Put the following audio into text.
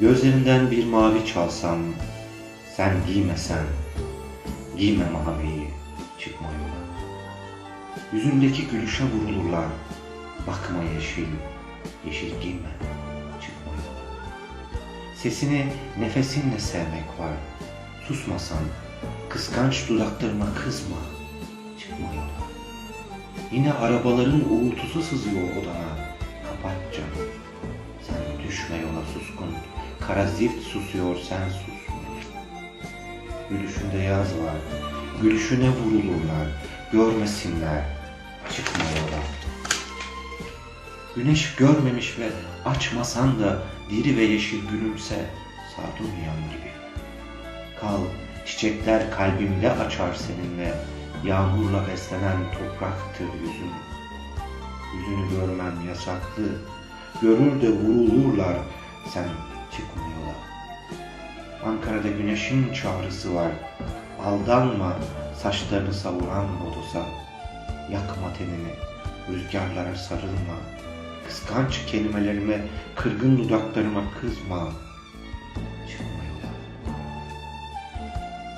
Gözlerinden bir mavi çalsam, sen giymesen, giyme maviyi, çıkma yola. Yüzündeki gülüşe vurulurlar, bakma yeşil, yeşil giyme, çıkma yola. Sesini nefesinle sevmek var, susmasan, kıskanç dudaklarıma kızma, çıkma yola. Yine arabaların uğultusu sızıyor odana, kapat camı. Sen düşme yola suskun, kara zift susuyor sen susma. Gülüşünde yaz var, gülüşüne vurulurlar, görmesinler, çıkma yola. Güneş görmemiş ve açmasan da diri ve yeşil gülümse sardunyam gibi. Kal, çiçekler kalbimde açar seninle, yağmurla beslenen topraktır yüzün. Yüzünü görmem yasaklı, görür de vurulurlar, sen çıkma. Ankara'da güneşin çağrısı var, aldanma saçlarını savuran lodosa. Yakma tenini, rüzgarlara sarılma, kıskanç kelimelerime, kırgın dudaklarıma kızma,